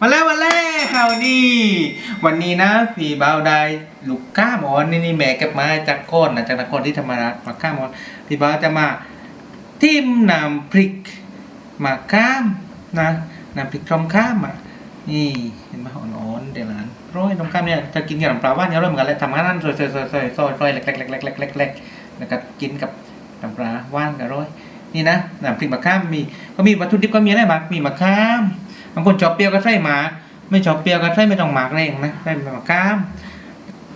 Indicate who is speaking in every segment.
Speaker 1: มาแล้วมาแล้วนี่วันนี้นะพี่เบาได้ลูกก้ามอนนี่นี่แม่เก็บมาจากโคนนะจากนครที่ธรรมราชมาก้ามอนพี่เบาจะมาทิมน้ำพริกมาข้ามนะน้ำพริกทอมข้ามอะนี่เห็นไหมอ่อนๆเดี๋ยวนั้นร้อยทอมข้ามเนี่ยจะกินกับน้ำปลาว่านเนี่ยอร่อยเหมือนกันเลยทำงานนั่นซอยซอยซอยซอยซอยซอยเล็กเล็กเล็กเล็กเล็กเล็กแล้วก็กินกับน้ำปลาว่านกับร้อยนี่นะน้ำพริกมะข้ามมีก็มีวัตถุดิบก็มีอะไรบ้างมีมะข้าม บางคนชอบเปรี้ยวก็ใส่หมากไม่ชอบเปรี้ยวก็ใส่ไม่ต้องหมากแรงนะใส่มะขาม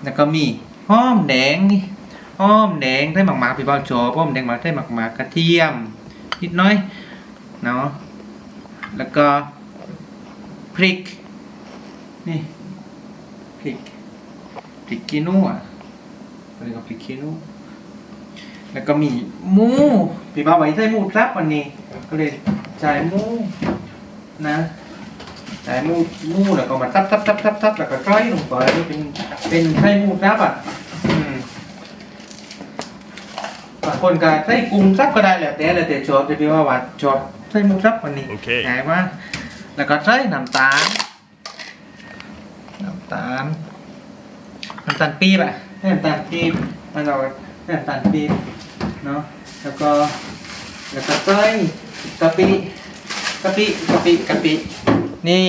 Speaker 1: แล้วก็มีหอมแดงนี่หอมแดงใส่หมากหมากพี่เบาชอบหอมแดงหมากใส่หมากหมากกระเทียมนิดน้อยเนาะแล้วก็พริกนี่พริกพริกขี้นูอะเรียกว่าพริกขี้นูแล้วก็มีหมูพี่บ่าวไว้ใส่หมูครับวันนี้ก็เลยใส่หมูนะ ใส่หมูหมูแล้วก็มาทับทับทับทับทับแล้วก็ก้อยลงไปเป็นเป็นไส้หมูครับอะอืมบางคนก็ใส่กุ้งซับก็ได้แหละแต่แล้วแต่ชอบแต่พี่ว่าว่าชอบใส่หมูซับวันนี้
Speaker 2: โอเค
Speaker 1: ง่ายมากแล้วก็ใส่น้ำตาลน้ำตาลน้ำตาลปี๊บอะให้น้ำตาลปี๊บมันเราให้น้ำตาลปี๊บเนาะแล้วก็แล้วก็ใส่กะปิกะปิกะปิกะปิ นี่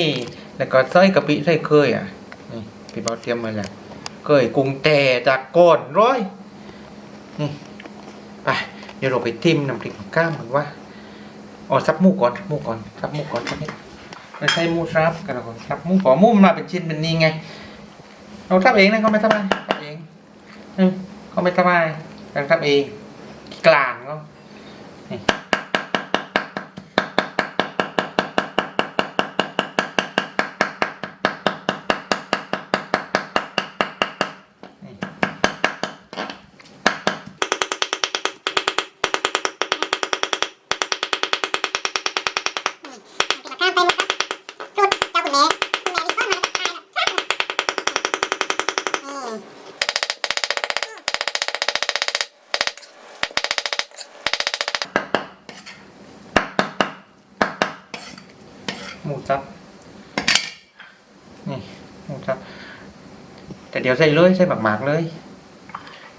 Speaker 1: แล้วก็ใส่กะปิใส่เคยอะ นี่พี่เบาเตรียมมาแล้วเคยกุ้งแต่จากก้อนร้อยนี่ไปเดี๋ยวเราไปทิมน้ำพริกก้ามกันว่าอ๋อซับหมูก่อนหมูก่อนซับหมูก่อนสักนิดไม่ใช่หมูซับกันแล้วก่อนซับหมูก่อนหมูมันมาเป็นชิ้นเป็นนี่ไงเราทับเองนะเขาไม่ทำอะไรทับเองเขาไม่ทำอะไรเราทับเองกลางเนา ครับ แต่เดี๋ยวใส่เลยใส่หมากๆเลย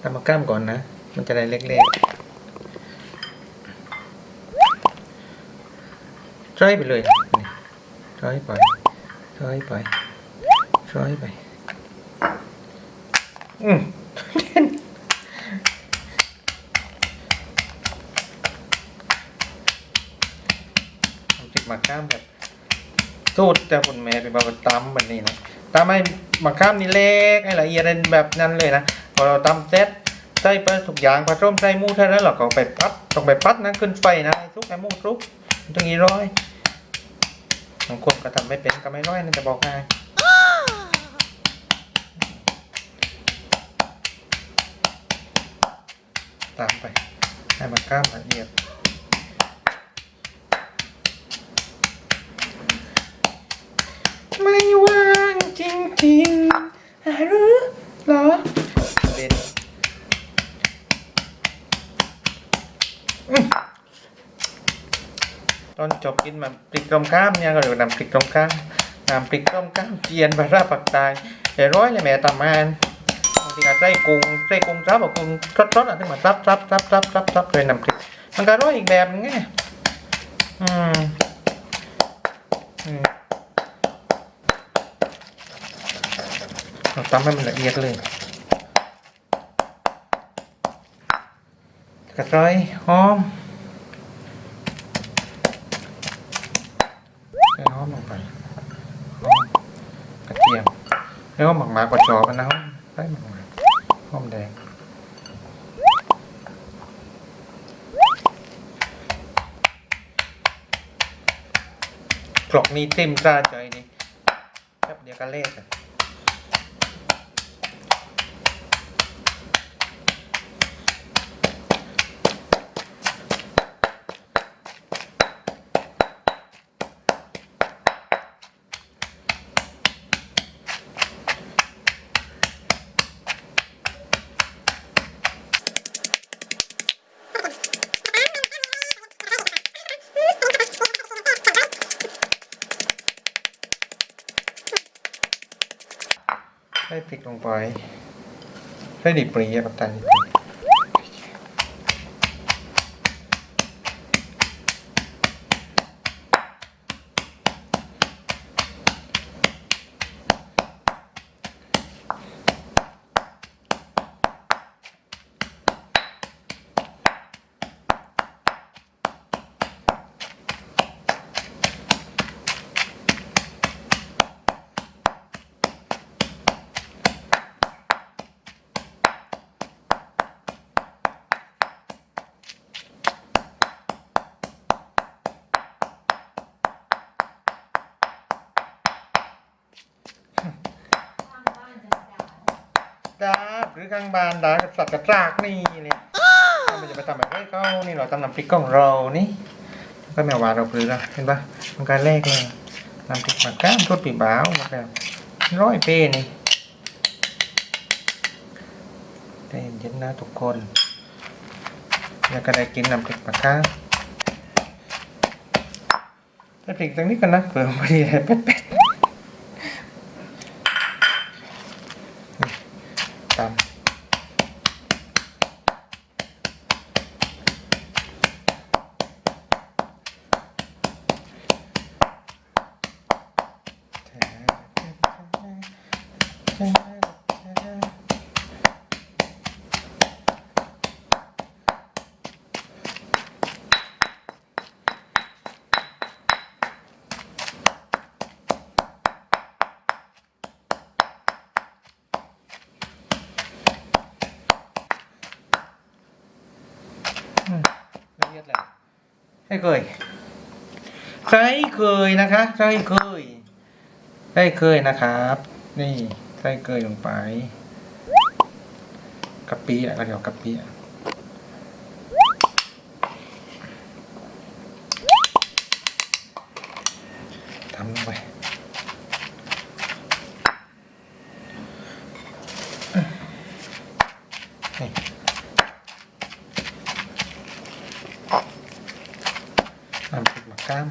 Speaker 1: ทำมากล้ามก่อนนะ มันจะได้เล็กๆช่อยไปเลยนี่ช่อยไปช่อยไปช่อยไปอืมทำจิกมะข้ามแบบสูตรแต่คุณแม่เป็นแบบตำแบบนี้นะ ตำให้มะข้ามนี่เล็กให้ละเอียดแบบนั้นเลยนะพอเราตำเสร็จใส่ไปทุกอย่างผสมใส่หมูเท่านั้นเราก็ไปปัดต้องไปปัดนะขึ้นไฟนะทุกให้หมูทุกตรงนี้ร้อยบางคนก็ทำไม่เป็นก็ไม่ร้อยนั่นจะบอกง่ายตามไปให้มะข้ามละเอียด ไม่ว่าง จริงหารู้เหรอเล่นอืมตอนจบกินมันพริกต้มข้ามเนี่ยก็เรียกว่านำพริกต้มข้ามนำพริกต้มข้ามเจียนปลาร้าปักตายเดี๋ยวร้อยเลยแม่ตำมานบางทีก็ใส่กุ้งใส่กุ้งซับกับกุ้งทอดๆอะที่มันซับซับซับซับซับซับเลยนำพริกมันก็ร้อยอีกแบบนึงไงอืมอืม เรา ตำให้มันละเอียดเลยกระชายหอมใส่หอมลงไปกระเทียมแล้วก็หมักหมากกว่าจอมันนะใส่หมักหมาหอมแดงกรอกนี้เต็มซาใจนี่แป๊บเดียวก็เละ อะส่พริกลงไปใส่ดิบปรีอะปัตตานี ดาบหรือกลางบานดาบกับสัตว์กระจากนี่เนี่ยมันจะไปทำแบบนี้เขานี่เราทำน้ำพริกของเรานี่ก็แมววานเราปรือละเห็นปะมันการแรกเลยน้ำพริกหมักก้ามรสปีบ้าวมาแล้วร้อยเป้นี่ใจเย็นๆนะทุกคนแล้วก็ได้กินน้ำพริกหมักก้ามใส่พริกตรงนี้กันนะเผื่อพอดีเลยเป็ดๆ ตามละเอียดเลย ให้เคยใช่เคยนะคะใช่เคยใช่เคยนะครับ นี่ใช่เคยลงไปกะปิอะก็เดี๋ยวกะปิอะทำลงไปนี่ น้ำพริกมะก้าม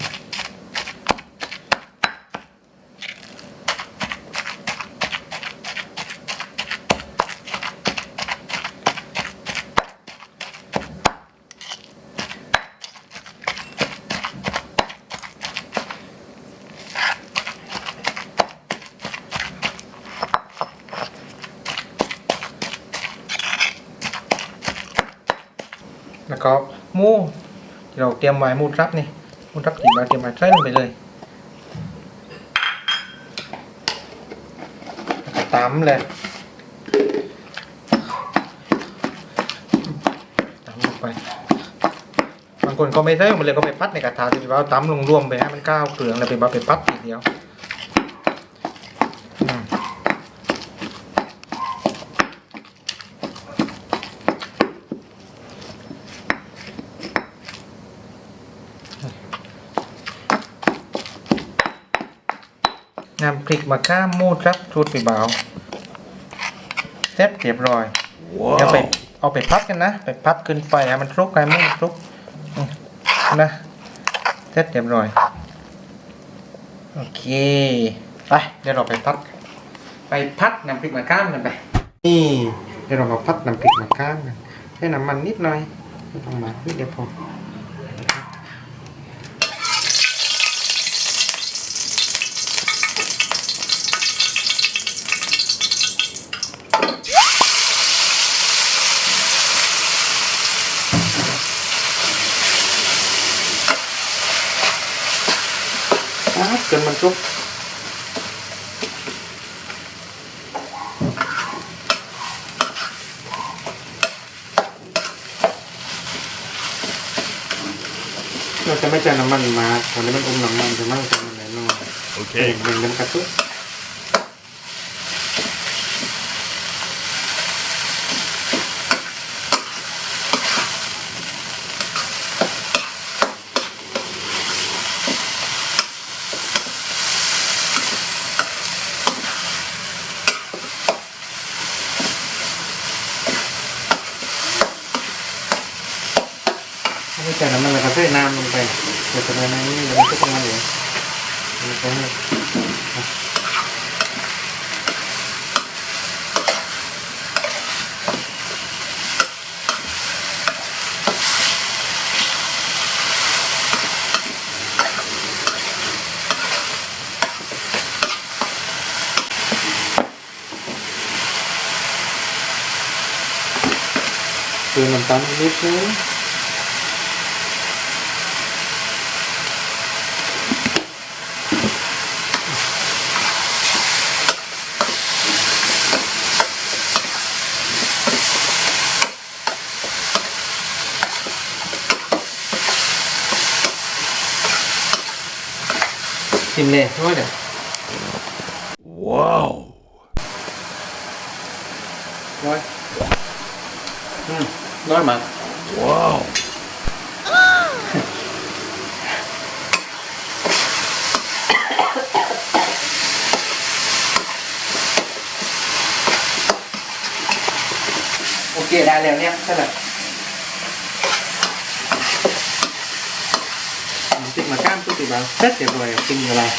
Speaker 1: แล้วก็มูที่เราเตรียมไว้มูรับนี่มูรับที่เราเตรียมไว้ใส่ลงไปเลยแล้วก็ตำเลยตำลงไป บางคนก็ไม่ใส่ลงไปเลยก็ไปพัดในกระทะที่ว่าตำลงรวมไปให้มันก้าวเกลืองแล้วไปว่าไปพัดทีเดียว น้ำพริกมะข้ามมูดครับชุดไปเบาเสร็จเรียบร้อยเดี๋ยวไปเอาไปพัดกันนะ ไปพัดขึ้นไฟให้มันคลุกให้มันคลุกอืมนะเสร็จเรียบร้อยโอเคไปเดี๋ยวเราไปพัด ไปพัดน้ำพริกมะข้ามกันไปนี่เดี๋ยวเรามาพัดน้ำพริกมะข้ามกันใช้น้ำมันนิดหน่อยไม่ต้องมากนิดเดียวพอ เราจะไม่ใช้น้ำมันมาตอนนี้มันอมน้ำมันจะไม่ใช้น้ำมันแน่นอน
Speaker 2: Okay.
Speaker 1: เบ่งมันกระตุก Ayan. ini na yun. Ganito ko ngayon. Ganito ini เลยด้วยเดี๋ยว
Speaker 2: Wow.
Speaker 1: ร้อยอืมร้อยม tu bạn test được rồi tìm người làm